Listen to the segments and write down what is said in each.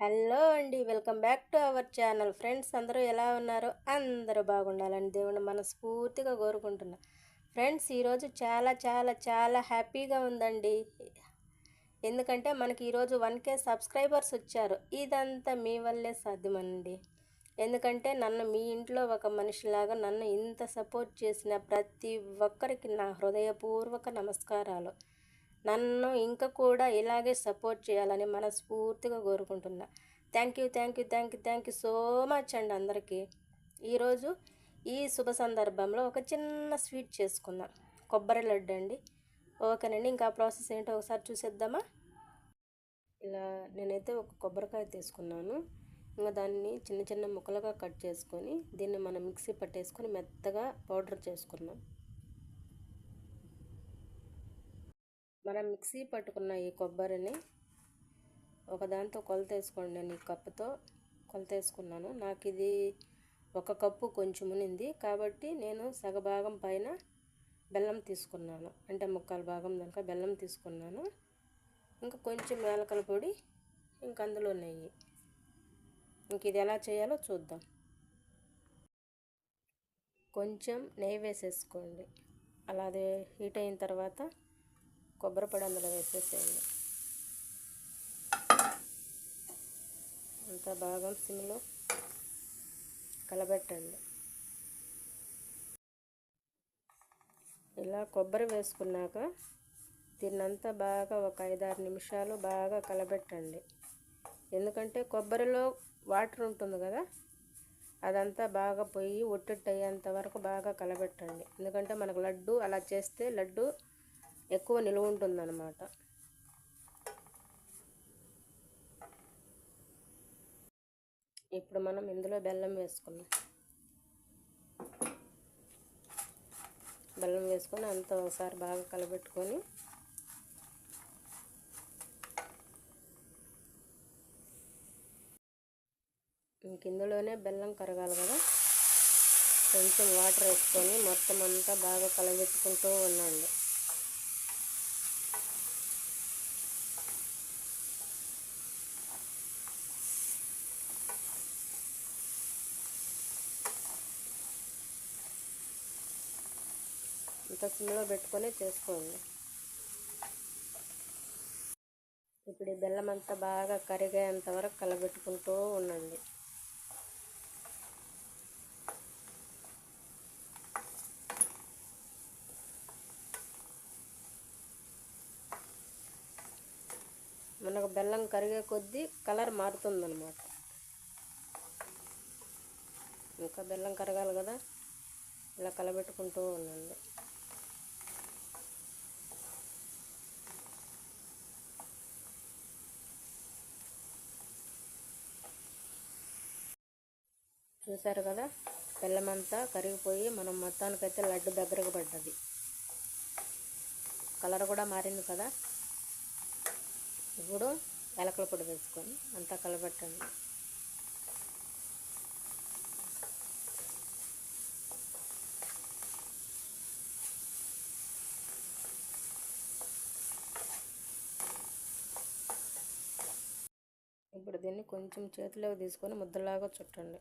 Hello అండి welcome back to our channel. Friends అందరూ ఎలా ఉన్నారు? అందరూ బాగుండాలని దేవుని మనస్ఫూర్తిగా కోరుకుంటున్నా. ఫ్రెండ్స్ ఈరోజు చాలా చాలా చాలా హ్యాపీగా ఉందండి. ఎందుకంటే మనకి ఈరోజు వన్ కే సబ్స్క్రైబర్స్ వచ్చారు. ఇదంతా మీ వల్లే సాధ్యమండి ఎందుకంటే నన్ను మీ ఇంట్లో ఒక మనిషిలాగా నన్ను ఇంత సపోర్ట్ చేసిన ప్రతి ఒక్కరికి నా హృదయపూర్వక నమస్కారాలు. నన్ను ఇంకా కూడా ఇలాగే సపోర్ట్ చేయాలని మనస్ఫూర్తిగా కోరుకుంటున్నా. Thank you thank you thank you thank you so much అండి అందరికీ. ఈరోజు ఈ శుభ సందర్భంలో ఒక చిన్న స్వీట్ చేసుకుందాం. కొబ్బరి లడ్డు అండి. ఓకేనండి ఇంకా ప్రాసెస్ ఏంటో ఒకసారి చూసేద్దామా? ఇలా నేనైతే ఒక కొబ్బరికాయ తీసుకున్నాను. ఇంకా దాన్ని చిన్న చిన్న ముక్కలుగా కట్ చేసుకొని దీన్ని మనం మిక్సీ పట్టేసుకొని మెత్తగా పౌడర్ చేసుకున్నాం మనం మిక్సీ పట్టుకున్న ఈ కొబ్బరిని ఒకదాంతో కొలత వేసుకోండి నేను ఈ కప్పుతో కొలత వేసుకున్నాను నాకు ఇది ఒక కప్పు కొంచెం ఉనింది కాబట్టి నేను సగభాగం పైన బెల్లం తీసుకున్నాను. అంటే ముక్కాల భాగం దానిక బెల్లం తీసుకున్నాను. ఇంకా కొంచెం మేలకల పొడి ఇంక అందులో నెయ్యి. ఇంక ఇది ఎలా చేయాలో చూద్దాం. కొంచెం నెయ్యి వేసేసుకోండి. అలాగే హీట్ అయిన తర్వాత కొబ్బరి పొడి అందులో వేసేసేయండి. అంతా బాగా సిమ్లో కలబెట్టండి. ఇలా కొబ్బరి వేసుకున్నాక దీన్నంతా బాగా ఒక ఐదారు నిమిషాలు బాగా కలబెట్టండి. ఎందుకంటే కొబ్బరిలో వాటర్ ఉంటుంది కదా అదంతా బాగా పోయి ఒట్టిట్టు అయ్యేంత వరకు బాగా కలబెట్టండి. ఎందుకంటే మనకు లడ్డు అలా చేస్తే లడ్డు ఎక్కువ నిలువ ఉంటుందన్నమాట. ఇప్పుడు మనం ఇందులో బెల్లం వేసుకున్నాం బెల్లం వేసుకొని అంత ఒకసారి బాగా కలబెట్టుకొని ఇంక ఇందులోనే బెల్లం కరగాలి కదా. కొంచెం వాటర్ వేసుకొని మొత్తం అంతా బాగా కలబెట్టుకుంటూ ఉండండి. అంత సిమ్లో పెట్టుకొని చేసుకోండి. ఇప్పుడు ఈ బెల్లం అంతా బాగా కరిగేంత వరకు కలబెట్టుకుంటూ ఉండండి. మనకు బెల్లం కరిగే కొద్దీ కలర్ మారుతుందన్నమాట. ఇంకా బెల్లం కరగాలి కదా ఇలా కలబెట్టుకుంటూ ఉండండి. చూసారు కదా? బెల్లం అంతా కరిగిపోయి మనం మొత్తానికైతే లడ్డు దగ్గరకు పడ్డది. కలర్ కూడా మారింది కదా? ఇప్పుడు ఎలకల పొడి వేసుకొని అంతా కలబెట్టండి. ఇప్పుడు దీన్ని కొంచెం చేతిలోకి తీసుకొని ముద్దలాగా చుట్టండి.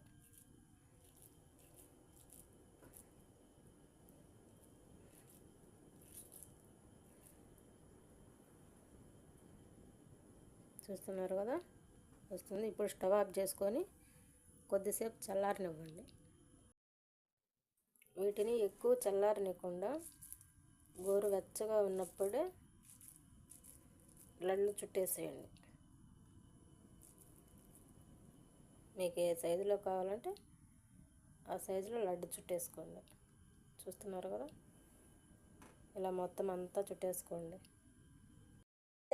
చూస్తున్నారు కదా? వస్తుంది. ఇప్పుడు స్టవ్ ఆఫ్ చేసుకొని కొద్దిసేపు చల్లారనివ్వండి. వీటిని ఎక్కువ చల్లారనివ్వకుండా గోరువెచ్చగా ఉన్నప్పుడే లడ్లు చుట్టేసేయండి. మీకు ఏ సైజులో కావాలంటే ఆ సైజులో లడ్డు చుట్టేసుకోండి. చూస్తున్నారు కదా? ఇలా మొత్తం అంతా చుట్టేసుకోండి.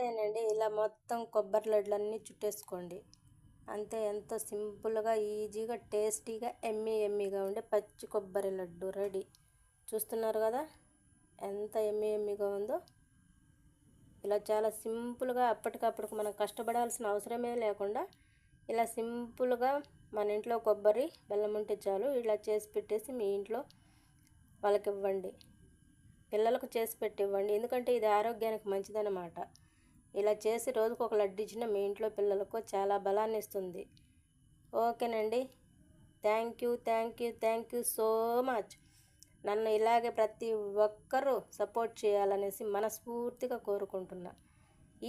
అంతేనండి. ఇలా మొత్తం కొబ్బరి లడ్లన్నీ చుట్టేసుకోండి. అంతే ఎంతో సింపుల్గా ఈజీగా టేస్టీగా ఎమ్మీ ఎమ్మీగా ఉండే పచ్చి కొబ్బరి లడ్డు రెడీ. చూస్తున్నారు కదా? ఎంత ఎమ్మీ ఎమ్మీగా ఉందో. ఇలా చాలా సింపుల్గా అప్పటికప్పటికి మనం కష్టపడాల్సిన అవసరమే లేకుండా ఇలా సింపుల్గా మన ఇంట్లో కొబ్బరి బెల్లం ఉంటే చాలు ఇలా చేసి పెట్టేసి మీ ఇంట్లో వాళ్ళకి ఇవ్వండి. పిల్లలకు చేసి పెట్టి ఇవ్వండి. ఎందుకంటే ఇది ఆరోగ్యానికి మంచిదన్నమాట. ఇలా చేసి రోజుకు ఒక లడ్డు ఇచ్చిన మీ ఇంట్లో పిల్లలకు చాలా బలాన్ని ఇస్తుంది ఓకేనండి. Thank you thank you thank you so much. నన్ను ఇలాగే ప్రతి ఒక్కరూ సపోర్ట్ చేయాలనేసి మనస్ఫూర్తిగా కోరుకుంటున్నా.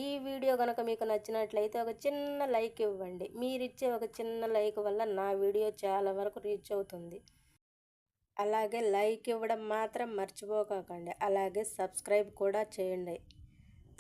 ఈ వీడియో కనుక మీకు నచ్చినట్లయితే ఒక చిన్న లైక్ ఇవ్వండి. మీరిచ్చే ఒక చిన్న లైక్ వల్ల నా వీడియో చాలా వరకు రీచ్ అవుతుంది. అలాగే లైక్ ఇవ్వడం మాత్రం మర్చిపోకండి. అలాగే సబ్స్క్రైబ్ కూడా చేయండి.